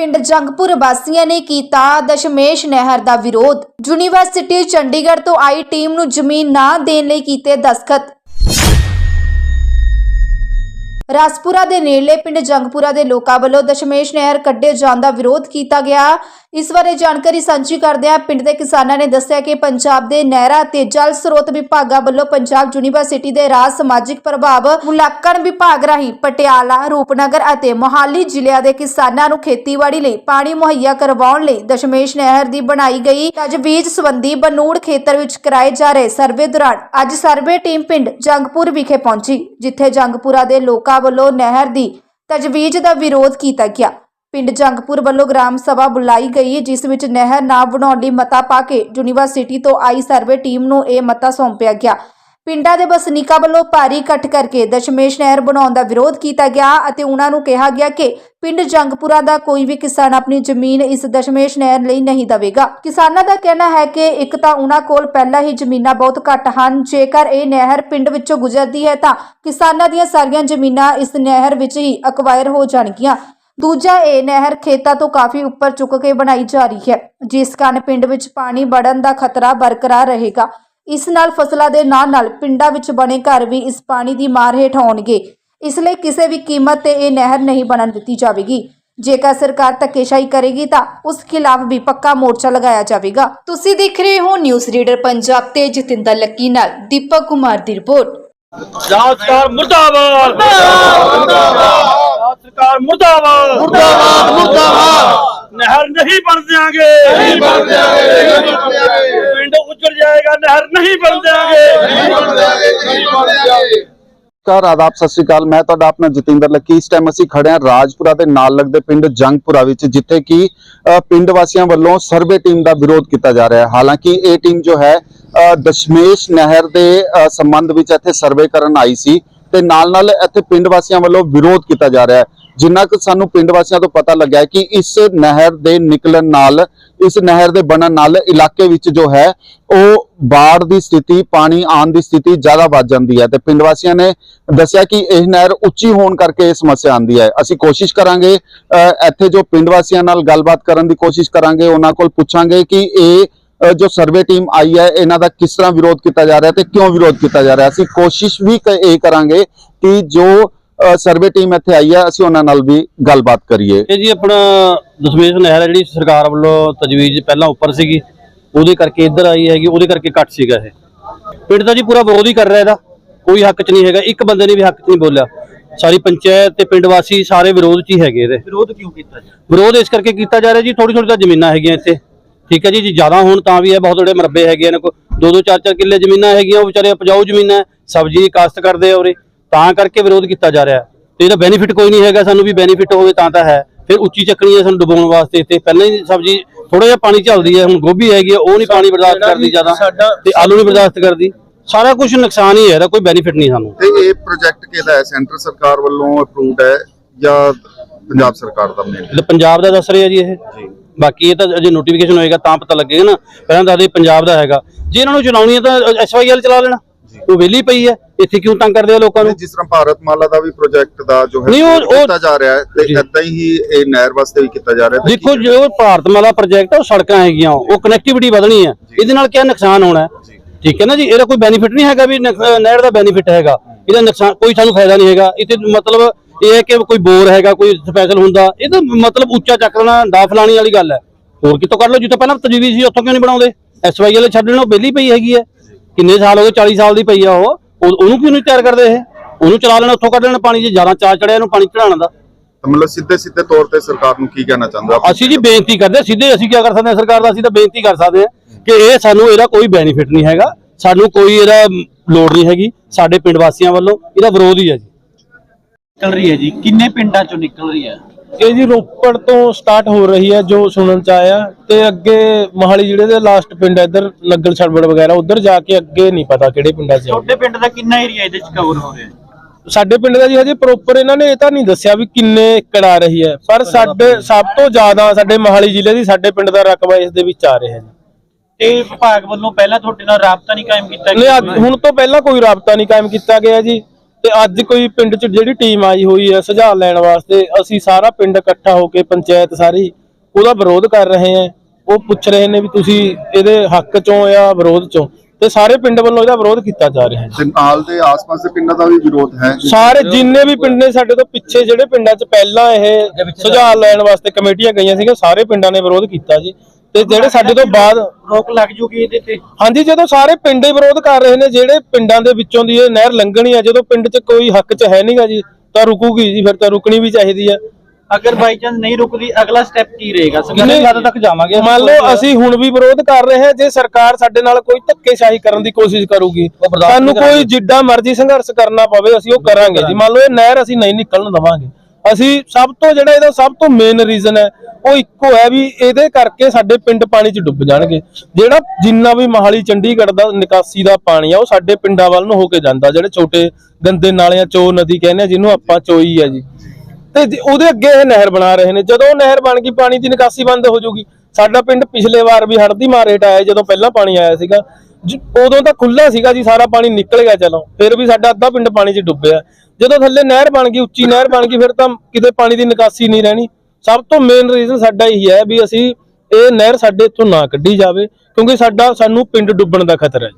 ਪਿੰਡ ਜੰਗਪੁਰ ਵਾਸੀਆਂ ਨੇ ਕੀਤਾ ਦਸ਼ਮੇਸ਼ ਨਹਿਰ ਦਾ ਵਿਰੋਧ। ਯੂਨੀਵਰਸਿਟੀ ਚੰਡੀਗੜ੍ਹ ਤੋਂ ਆਈ ਟੀਮ ਨੂੰ ਜ਼ਮੀਨ ਨਾ ਦੇਣ ਲਈ ਕੀਤੇ ਦਸਖਤ। ਰਾਜਪੁਰਾ ਦੇ ਨੇੜਲੇ ਪਿੰਡ ਜੰਗਪੁਰਾ ਦੇ ਲੋਕਾਂ ਵੱਲੋਂ ਦਸ਼ਮੇਸ਼ ਨਹਿਰ ਕੱਢੇ ਜਾਣ ਦਾ ਵਿਰੋਧ ਕੀਤਾ ਗਿਆ। ਇਸ ਬਾਰੇ ਜਾਣਕਾਰੀ ਸਾਂਝੀ ਕਰਦਿਆਂ ਪਿੰਡ ਦੇ ਕਿਸਾਨਾਂ ਨੇ ਦੱਸਿਆ ਕਿ ਪੰਜਾਬ ਦੇ ਨਹਿਰਾਂ ਤੇ ਜਲ ਸਰੋਤ ਵਿਭਾਗਾਂ ਵੱਲੋਂ ਪੰਜਾਬ ਯੂਨੀਵਰਸਿਟੀ ਦੇ ਰਾਜ ਸਮਾਜਿਕ ਪ੍ਰਭਾਵ, ਮੁਲਾਂਕਣ ਵਿਭਾਗ ਰਾਹੀਂ ਪਟਿਆਲਾ, ਰੂਪਨਗਰ ਅਤੇ ਮੋਹਾਲੀ ਜ਼ਿਲ੍ਹਿਆਂ ਦੇ ਕਿਸਾਨਾਂ ਨੂੰ ਖੇਤੀਬਾੜੀ ਲਈ ਪਾਣੀ ਮੁਹੱਈਆ ਕਰਵਾਉਣ ਲਈ ਦਸ਼ਮੇਸ਼ ਨਹਿਰ ਦੀ ਬਣਾਈ ਗਈ। ਤਜਵੀਜ਼ ਸੰਬੰਧੀ ਬਨੂੜ ਖੇਤਰ ਵਿੱਚ ਕਰਾਏ ਜਾ ਰਹੇ ਸਰਵੇ ਦੌਰਾਨ ਅੱਜ ਸਰਵੇ ਟੀਮ ਪਿੰਡ ਜੰਗਪੁਰ ਵਿਖੇ ਪਹੁੰਚੀ, ਜਿੱਥੇ ਜੰਗਪੁਰਾ ਦੇ ਲੋਕਾਂ ਵੱਲੋਂ ਨਹਿਰ ਦੀ ਤਜਵੀਜ਼ ਦਾ ਵਿਰੋਧ ਕੀਤਾ ਗਿਆ। ਪਿੰਡ ਜੰਗਪੁਰ ਵੱਲੋਂ ਗ੍ਰਾਮ ਸਭਾ ਬੁਲਾਈ ਗਈ, ਜਿਸ ਵਿੱਚ ਨਹਿਰ ਨਾ ਬਣਾਉਣ ਲਈ ਮਤਾ ਪਾ ਕੇ ਯੂਨੀਵਰਸਿਟੀ ਤੋਂ ਆਈ ਸਰਵੇ ਟੀਮ ਨੂੰ ਇਹ ਮਤਾ ਸੌਂਪਿਆ ਗਿਆ। ਪਿੰਡਾਂ ਦੇ ਵਸਨੀਕਾਂ ਵੱਲੋਂ ਭਾਰੀ ਇਕੱਠ ਕਰਕੇ ਦਸ਼ਮੇਸ਼ ਨਹਿਰ ਬਣਾਉਣ ਦਾ ਵਿਰੋਧ ਕੀਤਾ ਗਿਆ ਅਤੇ ਉਹਨਾਂ ਨੂੰ ਕਿਹਾ ਗਿਆ ਕਿ ਪਿੰਡ ਜੰਗਪੁਰਾ ਦਾ ਕੋਈ ਵੀ ਕਿਸਾਨ ਆਪਣੀ ਜ਼ਮੀਨ ਇਸ ਦਸ਼ਮੇਸ਼ ਨਹਿਰ ਲਈ ਨਹੀਂ ਦਵੇਗਾ। ਕਿਸਾਨਾਂ ਦਾ ਕਹਿਣਾ ਹੈ ਕਿ ਇੱਕ ਤਾਂ ਉਹਨਾਂ ਕੋਲ ਪਹਿਲਾਂ ਹੀ ਜ਼ਮੀਨਾਂ ਬਹੁਤ ਘੱਟ ਹਨ। ਜੇਕਰ ਇਹ ਨਹਿਰ ਪਿੰਡ ਵਿੱਚੋਂ ਗੁਜ਼ਰਦੀ ਹੈ ਤਾਂ ਕਿਸਾਨਾਂ ਦੀਆਂ ਸਾਰੀਆਂ ਜ਼ਮੀਨਾਂ ਇਸ ਨਹਿਰ ਵਿੱਚ ਹੀ ਅਕਵਾਇਰ ਹੋ ਜਾਣਗੀਆਂ। ਦੂਜਾ, ਇਹ ਨਹਿਰ ਖੇਤਾਂ ਤੋਂ ਕਾਫੀ ਉੱਪਰ ਚੁੱਕ ਕੇ ਬਣਾਈ ਜਾ ਰਹੀ ਹੈ, ਜਿਸ ਕਾਰਨ ਪਿੰਡ ਵਿੱਚ ਪਾਣੀ ਵੜਨ ਦਾ ਖਤਰਾ ਬਰਕਰਾਰ ਰਹੇਗਾ। ਇਸ ਨਾਲ ਫਸਲਾਂ ਦੇ ਨਾਲ ਨਾਲ ਪਿੰਡਾਂ ਵਿੱਚ ਬਣੇ ਘਰ ਵੀ ਇਸ ਪਾਣੀ ਦੀ ਮਾਰ ਹੇਠ ਆਉਣਗੇ। ਇਸ ਲਈ ਕਿਸੇ ਵੀ ਕੀਮਤ ਤੇ ਇਹ ਨਹਿਰ ਨਹੀਂ ਬਣਨ ਦਿੱਤੀ ਜਾਵੇਗੀ। ਜੇਕਰ ਸਰਕਾਰ ਧੱਕੇਸ਼ਾਹੀ ਕਰੇਗੀ ਤਾਂ ਉਸ ਖਿਲਾਫ ਵੀ ਪੱਕਾ ਮੋਰਚਾ ਲਗਾਇਆ ਜਾਵੇਗਾ। ਤੁਸੀਂ ਦੇਖ ਰਹੇ ਹੋ ਨਿਊਜ਼ ਰੀਡਰ ਪੰਜਾਬ ਤੇ ਜਤਿੰਦਰ ਲੱਕੀ ਨਾਲ ਦੀਪਕ ਕੁਮਾਰ ਦੀ ਰਿਪੋਰਟ। ਸਰਕਾਰ ਮੁਰਦਾਬਾਦ। ਸਰਕਾਰ ਮੁਰਦਾਬਾਦ। ਮੁਰਦਾਬਾਦ ਮੁਰਦਾਬਾਦ। ਨਹਿਰ ਨਹੀਂ ਬਣ ਦਿਆਂਗੇ। ਨਹੀਂ ਬਣ ਦਿਆਂਗੇ। ਜਾਏਗਾ ਨਹਿਰ ਨਹੀਂ ਬਣ ਦਿਆਂਗੇ ਨਮਸਕਾਰ ਆਦਾਬ ਸਤਿ ਸ਼੍ਰੀ ਅਕਾਲ। ਮੈਂ ਤੁਹਾਡਾ ਆਪਣਾ ਜਤਿੰਦਰ ਲੱਕੀ। ਇਸ ਟਾਈਮ ਅਸੀਂ ਖੜੇ ਹਾਂ ਰਾਜਪੁਰਾ ਦੇ ਨਾਲ ਲੱਗਦੇ ਪਿੰਡ ਜੰਗਪੁਰਾ ਵਿੱਚ ਜਿੱਥੇ ਕਿ ਪਿੰਡ ਵਾਸੀਆਂ ਵੱਲੋਂ ਸਰਵੇ ਟੀਮ ਦਾ ਵਿਰੋਧ ਕੀਤਾ ਜਾ ਰਿਹਾ ਹੈ। ਹਾਲਾਂਕਿ ਇਹ ਟੀਮ ਜੋ ਹੈ ਦਸ਼ਮੇਸ਼ ਨਹਿਰ ਦੇ ਸੰਬੰਧ ਵਿੱਚ ਇੱਥੇ ਸਰਵੇ ਕਰਨ ਆਈ ਸੀ ਤੇ ਨਾਲ ਨਾਲ ਇੱਥੇ ਪਿੰਡ ਵਾਸੀਆਂ ਵੱਲੋਂ ਵਿਰੋਧ ਕੀਤਾ ਜਾ ਰਿਹਾ ਹੈ। ਜਿੰਨਾ ਕਿ ਸਾਨੂੰ ਪਿੰਡ ਵਾਸੀਆਂ ਤੋਂ ਪਤਾ ਲੱਗਿਆ ਕਿ ਇਸ ਨਹਿਰ ਦੇ ਨਿਕਲਣ ਨਾਲ, ਇਸ ਨਹਿਰ ਦੇ ਬਣਨ ਨਾਲ ਇਲਾਕੇ ਵਿੱਚ ਜੋ ਹੈ, ਉਹ ਬਾੜ ਦੀ ਸਥਿਤੀ, ਪਾਣੀ ਆਉਣ ਦੀ ਸਥਿਤੀ ਜ਼ਿਆਦਾ ਵੱਧ ਜਾਂਦੀ ਹੈ। ਤੇ ਪਿੰਡ ਵਾਸੀਆਂ ਨੇ ਦੱਸਿਆ ਕਿ ਇਹ ਨਹਿਰ ਉੱਚੀ ਹੋਣ ਕਰਕੇ ਇਹ ਸਮੱਸਿਆ ਆਉਂਦੀ ਹੈ। ਅਸੀਂ ਕੋਸ਼ਿਸ਼ ਕਰਾਂਗੇ ਇੱਥੇ ਜੋ ਪਿੰਡ ਵਾਸੀਆਂ ਨਾਲ ਗੱਲਬਾਤ ਕਰਨ ਦੀ ਕੋਸ਼ਿਸ਼ ਕਰਾਂਗੇ, ਉਹਨਾਂ ਕੋਲ ਪੁੱਛਾਂਗੇ ਕਿ ਇਹ ਜੋ ਸਰਵੇ ਟੀਮ ਆਈ ਹੈ, ਇਹਨਾਂ ਦਾ ਕਿਸ ਤਰ੍ਹਾਂ ਵਿਰੋਧ ਕੀਤਾ ਜਾ ਰਿਹਾ ਤੇ ਕਿਉਂ ਵਿਰੋਧ ਕੀਤਾ ਜਾ ਰਿਹਾ। ਅਸੀਂ ਕੋਸ਼ਿਸ਼ ਵੀ ਕ- ਇਹ ਕਰਾਂਗੇ ਕਿ ਜੋ ਸਰਵੇ ਟੀਮ ਇੱਥੇ ਆਈ ਹੈ ਅਸੀਂ ਉਹਨਾਂ ਨਾਲ ਵੀ ਗੱਲਬਾਤ ਕਰੀਏ। ਇਹ ਜੀ ਆਪਣਾ ਦਸ਼ਮੇਸ਼ ਨਹਿਰ ਹੈ ਜਿਹੜੀ ਸਰਕਾਰ ਵੱਲੋਂ ਤਜਵੀਜ਼ ਪਹਿਲਾਂ ਉੱਪਰ ਸੀਗੀ ਉਹਦੇ ਕਰਕੇ ਇੱਧਰ ਆਈ ਹੈਗੀ ਉਹਦੇ ਕਰਕੇ ਘੱਟ ਸੀਗਾ ਇਹ। ਪਿੰਡ ਦਾ ਜੀ ਪੂਰਾ ਵਿਰੋਧ ਹੀ ਕਰ ਰਿਹਾ ਇਹਦਾ ਕੋਈ ਹੱਕ 'ਚ ਨਹੀਂ ਹੈਗਾ ਇੱਕ ਬੰਦੇ ਨੇ ਵੀ ਹੱਕ 'ਚ ਨਹੀਂ ਬੋਲਿਆ। ਸਾਰੀ ਪੰਚਾਇਤ ਤੇ ਪਿੰਡ ਵਾਸੀ ਸਾਰੇ ਵਿਰੋਧ 'ਚ ਹੀ ਹੈਗੇ ਇਹਦੇ। ਵਿਰੋਧ ਕਿਉਂ ਕੀਤਾ ਜੀ? ਵਿਰੋਧ ਇਸ ਕਰਕੇ ਕੀਤਾ ਜਾ ਰਿਹਾ ਜੀ ਥੋੜੀ ਥੋੜੀ ਤਾਂ ਜ਼ਮੀਨਾਂ ਹੈਗੀਆਂ ਇੱਥੇ। ਠੀਕ ਹੈ ਜੀ ਜੇ ਜ਼ਿਆਦਾ ਹੋਣ ਤਾਂ ਵੀ ਹੈ ਬਹੁਤ ਥੋੜੇ ਮਰਬੇ ਹੈਗੇ ਨੇ ਕੋਈ ਦੋ ਦੋ ਚਾਰ ਚਾਰ ਕਿੱਲੇ ਜ਼ਮੀਨਾਂ ਹੈਗੀਆਂ ਉਹ ਵਿਚਾਰੇ ਉਪਜਾਊ ਜ਼ਮੀਨਾਂ ਸਬਜ਼ੀ ਕਾਸ਼ਤ ਕਰਦੇ ਆ ਉਰੇ। ਤਾਂ ਕਰਕੇ ਵਿਰੋਧ ਕੀਤਾ ਜਾ ਰਿਹਾ ਤੇ ਇਹਦਾ ਬੈਨੀਫਿਟ ਕੋਈ ਨਹੀਂ ਹੈਗਾ ਸਾਨੂੰ ਵੀ ਬੈਨੀਫਿਟ ਹੋਵੇ ਤਾਂ ਤਾਂ ਹੈ। ਫਿਰ ਉੱਚੀ ਚੱਕਣੀ ਹੈ ਸਾਨੂੰ ਡੁਬਾਉਣ ਵਾਸਤੇ ਇੱਥੇ। ਪਹਿਲਾਂ ਹੀ ਸਬਜ਼ੀ ਥੋੜਾ ਜਿਹਾ ਪਾਣੀ ਚੱਲਦੀ ਹੈ ਹੁਣ ਗੋਭੀ ਹੈਗੀ ਆ ਉਹ ਨਹੀਂ ਪਾਣੀ ਬਰਦਾਸ਼ਤ ਕਰਦੀ ਜ਼ਿਆਦਾ। ਤੇ ਆਲੂ ਨਹੀਂ ਬਰਦਾਸ਼ਤ ਕਰਦੀ। ਸਾਰਾ ਕੁਝ ਨੁਕਸਾਨ ਹੀ ਹੈ ਇਹਦਾ ਕੋਈ ਬੈਨੀਫਿਟ ਨਹੀਂ ਸਾਨੂੰ। ਤੇ ਇਹ ਪ੍ਰੋਜੈਕਟ ਕਿਹਦਾ ਹੈ? ਸੈਂਟਰ ਸਰਕਾਰ ਵੱਲੋਂ ਅਪਰੂਵਡ ਹੈ ਜਾਂ ਪੰਜਾਬ ਸਰਕਾਰ ਦਾ ਮੇਨ ਇਹ ਪੰਜਾਬ ਦਾ ਦੱਸ ਰਿਹਾ ਜੀ ਇਹ। ਬਾਕੀ ਇਹ ਤਾਂ ਅਜੇ ਨੋਟੀਫਿਕੇਸ਼ਨ ਹੋਏਗਾ ਤਾਂ ਪਤਾ ਲੱਗੇਗਾ ਨਾ। ਪਹਿਲਾਂ ਦੱਸਦੇ ਪੰਜਾਬ ਦਾ ਹੈਗਾ। ਜੇ ਇਹਨਾਂ ਨੂੰ ਚਲਾਉਣੀ ਹੈ ਤਾਂ ਐਸਵਾਈਐਲ ਚਲਾ ਲੈਣਾ। ਉਹ ਵਿਹਲੀ ਪਈ ਹੈ ਇੱਥੇ ਕਿਉਂ ਤੰਗ ਕਰਦੇ ਆ ਲੋਕਾਂ ਨੂੰ? ਜਿਸ ਤਰ੍ਹਾਂ ਭਾਰਤ ਮਾਲਾ ਦਾ ਵੀ ਪ੍ਰੋਜੈਕਟ ਦਾ ਜੋ ਹੈ ਨਹੀਂ, ਉਹ- ਉਹ- ਕੀਤਾ ਜਾ ਰਿਹਾ ਹੈ ਤੇ ਜੀ। ਇਦਾਂ ਹੀ ਇਹ ਨਹਿਰ ਵਾਸਤੇ ਵੀ ਕੀਤਾ ਜਾ ਰਿਹਾ ਹੈ। ਦੇਖੋ ਜੋ ਭਾਰਤਮਾਲਾ ਪ੍ਰੋਜੈਕਟ ਹੈ ਉਹ ਸੜਕਾਂ ਹੈਗੀਆਂ ਉਹ ਕਨੈਕਟੀਵਿਟੀ ਵਧਣੀ ਹੈ। ਇਹਦੇ ਨਾਲ ਕੀ ਨੁਕਸਾਨ ਹੋਣਾ ਹੈ? ਠੀਕ ਹੈ ਨਾ ਜੀ? ਇਹਦਾ ਕੋਈ ਬੈਨੀਫਿਟ ਨਹੀਂ ਹੈਗਾ ਵੀ ਨੁਕ- ਅਹ ਨਹਿਰ ਦਾ ਬੈਨੀਫਿਟ ਹੈਗਾ। ਇਹਦਾ ਨੁਕਸਾਨ ਕੋਈ ਸਾਨੂੰ ਫਾਇਦਾ ਨਹੀਂ ਹੈਗਾ। ਤੇ ਮਤਲਬ ਇਹ ਹੈ ਕਿ ਕੋਈ ਬੋਰ ਹੈਗਾ ਕੋਈ ਸਪੈਸ਼ਲ ਹੁੰਦਾ। ਇਹ ਤਾਂ ਮਤਲਬ ਉੱਚਾ ਚੱਕ ਲੈਣਾ ਦਾ ਫਲਾਣੀ ਵਾਲੀ ਗੱਲ ਹੈ। ਹੋਰ ਕਿਤੋਂ ਕਰ ਲਓ? ਜਿੱਥੋਂ ਪਹਿਲਾਂ ਤਜਵੀਜ਼ ਸੀ ਉੱਥੋਂ ਕਿਉਂ ਨਹੀਂ ਬਣਾਉਂਦੇ? ਐਸਵਾਈਐਲ ਛੱਡਣ ਉਹ ਬੇਲੀ ਪਈ ਹੈਗੀ ਹੈ। ਕਿੰਨੇ ਸਾਲ ਹੋ ਗਏ 40 ਸਾਲ ਦੀ ਪਈ ਆ ਉਹ। ਉਹ- ਉਹਨੂੰ ਕਿਉਂ ਨਹੀਂ ਤਿਆਰ ਕਰਦੇ ਇਹ? ਉਹਨੂੰ ਚਲਾ ਲੈਣਾ ਉੱਥੋਂ ਕੱਢ ਲੈਣਾ ਪਾਣੀ ਜੇ ਜ਼ਿਆਦਾ ਚਾਰ ਚੜਿਆ ਇਹਨੂੰ ਪਾਣੀ ਚੜਾਉਣ ਦਾ। ਤਾਂ ਮਤਲਬ ਸਿੱਧੇ ਸਿੱਧੇ ਤੌਰ ਤੇ ਸਰਕਾਰ ਨੂੰ ਕੀ ਕਹਿਣਾ ਚਾਹੁੰਦੇ ਅਸੀਂ ਜੀ ਬੇਨਤੀ ਕਰਦੇ ਹਾਂ, ਸਿੱਧੇ ਅਸੀਂ ਕੀ ਕਰ ਸਕਦੇ ਹਾਂ ਸਰਕਾਰ ਦਾ ਅਸੀਂ ਤਾਂ ਬੇਨਤੀ ਕਰ ਸਕਦੇ ਹਾਂ ਕਿ ਇਹ ਸਾਨੂੰ ਇਹਦਾ ਕੋਈ ਬੈਨੀਫਿਟ ਨਹੀਂ ਹੈਗਾ। ਸਾਨੂੰ ਕੋਈ ਇਹਦਾ ਲੋੜ ਨਹੀਂ ਹੈਗੀ ਸਾਡੇ ਪਿੰਡ ਵਾਸੀਆਂ ਵੱਲੋਂ। ਇਹਦਾ ਵਿਰੋਧ ਹੀ ਹੈ ਜੀ। ਨਿਕਲ ਰਹੀ ਹੈ ਜੀ। ਕਿੰਨੇ ਪਿੰਡਾਂ ਚੋਂ ਨਿਕਲ ਰਹੀ ਹੈ? ਇਹ ਜੀ ਰੋਪੜ ਤੋਂ ਸਟਾਰਟ ਹੋ ਰਹੀ ਹੈ ਜੋ ਸੁਣਨ ਚ ਆਇਆ ਤੇ ਅੱਗੇ ਮੋਹਾਲੀ ਜਿਹੜੇ ਦੇ ਲਾਸਟ ਪਿੰਡ ਹੈ ਇੱਧਰ ਨਗਲ ਛੜਬੜ ਵਗੈਰਾ ਉਧਰ ਜਾ ਕੇ ਅੱਗੇ ਨਹੀਂ ਪਤਾ ਕਿਹੜੇ ਪਿੰਡਾਂ 'ਚ ਆਊ। ਤੁਹਾਡੇ ਪਿੰਡ ਦਾ ਕਿੰਨਾ ਏਰੀਆ ਇਹਦੇ ਚ ਕਵਰ ਹੋ ਰਿਹਾ? ਹੈ ਸਾਡੇ ਪਿੰਡ ਦਾ ਜੀ ਹਜੇ ਪ੍ਰੋਪਰ ਇਹਨਾਂ ਨੇ ਇਹ ਤਾਂ ਨਹੀਂ ਦੱਸਿਆ ਵੀ ਕਿੰਨੇ ਏਕੜ ਆ ਰਹੀ ਹੈ ਪਰ ਸਾਡੇ ਸਭ ਤੋਂ ਜ਼ਿਆਦਾ ਸਾਡੇ ਮੋਹਾਲੀ ਜ਼ਿਲ੍ਹੇ ਦੀ ਸਾਡੇ ਪਿੰਡ ਦਾ ਰਕਬਾ ਇਸ ਦੇ ਵਿੱਚ ਆ ਰਿਹਾ ਹੈ ਜੀ। ਤੇ ਵਿਭਾਗ ਵੱਲੋਂ ਪਹਿਲਾਂ ਤੁਹਾਡੇ ਨਾਲ ਰਾਬਤਾ ਨਹੀਂ ਕਾਇਮ ਕੀਤਾ ਨਹੀਂ ਅੱਜ- ਹੁਣ ਤੋਂ ਪਹਿਲਾਂ ਕੋਈ ਰਾਬਤਾ ਨਹੀਂ ਕਾਇਮ ਕੀਤਾ ਗਿਆ ਜੀ। ਤੇ ਅੱਜ ਕੋਈ ਪਿੰਡ 'ਚ ਜਿਹੜੀ ਟੀਮ ਆਈ ਹੋਈ ਹੈ ਸੁਝਾਅ ਲੈਣ ਵਾਸਤੇ ਅਸੀਂ ਸਾਰਾ ਪਿੰਡ ਇਕੱਠਾ ਹੋ ਕੇ ਪੰਚਾਇਤ ਸਾਰੀ ਉਹਦਾ ਵਿਰੋਧ ਕਰ ਰਹੇ ਹਾਂ। ਉਹ ਪੁੱਛ ਰਹੇ ਨੇ ਵੀ ਤੁਸੀਂ ਇਹਦੇ ਹੱਕ 'ਚੋਂ ਜਾਂ ਵਿਰੋਧ 'ਚੋਂ। ਤੇ ਸਾਰੇ ਪਿੰਡ ਵੱਲੋਂ ਇਹਦਾ ਵਿਰੋਧ ਕੀਤਾ ਜਾ ਰਿਹਾ ਹੈ। ਤੇ ਨਾਲ ਦੇ ਆਸ-ਪਾਸ ਦੇ ਪਿੰਡਾਂ ਦਾ ਵੀ ਵਿਰੋਧ ਹੈ ਸਾਰੇ ਜਿੰਨੇ ਵੀ ਪਿੰਡ ਨੇ ਸਾਡੇ ਤੋਂ ਪਿੱਛੇ ਜਿਹੜੇ ਪਿੰਡਾਂ 'ਚ ਪਹਿਲਾਂ ਇਹ ਸੁਝਾਅ ਲੈਣ ਵਾਸਤੇ ਕਮੇਟੀਆਂ ਗਈਆਂ ਸੀਗੀਆਂ ਸਾਰੇ ਪਿੰਡਾਂ ਨੇ ਵਿਰੋਧ ਕੀਤਾ ਜੀ। ਤੇ ਜਿਹੜੇ ਸਾਡੇ ਤੋਂ ਬਾਅਦ ਰੋਕ ਲੱਗ ਜੂਗੀ ਇਹਦੇ ਤੇ? ਹਾਂਜੀ ਜਦੋਂ ਸਾਰੇ ਪਿੰਡ ਹੀ ਵਿਰੋਧ ਕਰ ਰਹੇ ਨੇ ਜਿਹੜੇ ਪਿੰਡਾਂ ਦੇ ਵਿੱਚੋਂ ਦੀ ਇਹ ਨਹਿਰ ਲੰਘਣੀ ਆ ਜਦੋਂ ਪਿੰਡ 'ਚ ਕੋਈ ਹੱਕ 'ਚ ਹੈ ਨਹੀਂਗਾ ਜੀ ਤਾਂ ਰੁਕੂਗੀ ਜੀ ਫਿਰ ਤਾਂ ਰੁਕਣੀ ਵੀ ਚਾਹੀਦੀ ਆ। ਅਗਰ ਬਾਈ ਚਾਂਸ ਨਹੀਂ ਰੁਕਦੀ ਅਗਲਾ ਸਟੈਪ ਕੀ ਰਹੇਗਾ? ਕਿੰਨੇ ਹੱਦ ਤੱਕ ਜਾਵਾਂਗੇ ਮੰਨ ਲਓ ਅਸੀਂ ਹੁਣ ਵੀ ਵਿਰੋਧ ਕਰ ਰਹੇ ਹਾਂ ਜੇ ਸਰਕਾਰ ਸਾਡੇ ਨਾਲ ਕੋਈ ਧੱਕੇਸ਼ਾਹੀ ਕਰਨ ਦੀ ਕੋਸ਼ਿਸ਼ ਕਰੂਗੀ ਸਾਨੂੰ ਕੋਈ ਜਿੱਡਾ ਮਰਜ਼ੀ ਸੰਘਰਸ਼ ਕਰਨਾ ਪਵੇ ਅਸੀਂ ਉਹ ਕਰਾਂਗੇ ਜੀ। ਮੰਨ ਲਓ ਇਹ ਨਹਿਰ ਅਸੀਂ ਨਹੀਂ ਨਿਕਲਣ ਦਵਾਂਗੇ। ਅਸੀਂ ਸਭ ਤੋਂ ਜਿਹੜਾ ਇਹਦਾ ਸਭ ਤੋਂ ਮੇਨ ਰੀਜ਼ਨ ਹੈ, ਉਹ ਇੱਕੋ ਹੈ ਵੀ ਇਹਦੇ ਕਰਕੇ ਸਾਡੇ ਪਿੰਡ ਪਾਣੀ 'ਚ ਡੁੱਬ ਜਾਣਗੇ। ਜਿਹੜਾ ਜਿੰਨਾ ਵੀ ਮਹਾਲੀ, ਚੰਡੀਗੜ੍ਹ ਦਾ ਨਿਕਾਸੀ ਦਾ ਪਾਣੀ ਆ, ਉਹ ਸਾਡੇ ਪਿੰਡਾਂ ਵੱਲ ਨੂੰ ਹੋ ਕੇ ਜਾਂਦਾ। ਜਿਹੜੇ ਛੋਟੇ ਗੰਦੇ ਨਾਲਿਆਂ, ਚੋ ਨਦੀ ਕਹਿੰਦੇ ਆ, ਜਿਹਨੂੰ ਆਪਾਂ ਚੋਈ ਆ ਜੀ। ਤੇ ਉਹਦੇ ਅੱਗੇ ਇਹ ਨਹਿਰ ਬਣਾ ਰਹੇ ਨੇ। ਜਦੋਂ ਉਹ ਨਹਿਰ ਬਣ ਗਈ, ਪਾਣੀ ਦੀ ਨਿਕਾਸੀ ਬੰਦ ਹੋ ਜਾਊਗੀ। ਸਾਡਾ ਪਿੰਡ ਪਿਛਲੇ ਵਾਰ ਵੀ ਹੜ੍ਹ ਦੀ ਮਾਰ ਹੇਠ ਆਇਆ ਜਦੋਂ ਪਹਿਲਾਂ ਪਾਣੀ ਆਇਆ ਸੀਗਾ। ਉਦੋਂ ਤਾਂ ਖੁੱਲਾ ਸੀਗਾ ਜੀ, ਸਾਰਾ ਪਾਣੀ ਨਿਕਲ ਗਿਆ, ਚਲੋ। ਫਿਰ ਵੀ ਸਾਡਾ ਅੱਧਾ ਪਿੰਡ ਪਾਣੀ 'ਚ ਡੁੱਬਿਆ। ਜਦੋਂ ਥੱਲੇ ਨਹਿਰ ਬਣ ਗਈ, ਉੱਚੀ ਨਹਿਰ ਬਣ ਗਈ, ਫਿਰ ਤਾਂ ਕਿਤੇ ਪਾਣੀ ਦੀ ਨਿਕਾਸੀ ਨਹੀਂ ਰਹਿਣੀ। ਸਭ ਤੋਂ ਮੇਨ ਰੀਜ਼ਨ ਸਾਡਾ ਇਹੀ ਹੈ ਵੀ ਅਸੀਂ ਇਹ ਨਹਿਰ ਸਾਡੇ ਇੱਥੋਂ ਨਾ ਕੱਢੀ ਜਾਵੇ, ਕਿਉਂਕਿ ਸਾਡਾ, ਸਾਨੂੰ ਪਿੰਡ ਡੁੱਬਣ ਦਾ ਖਤਰਾ ਹੈ।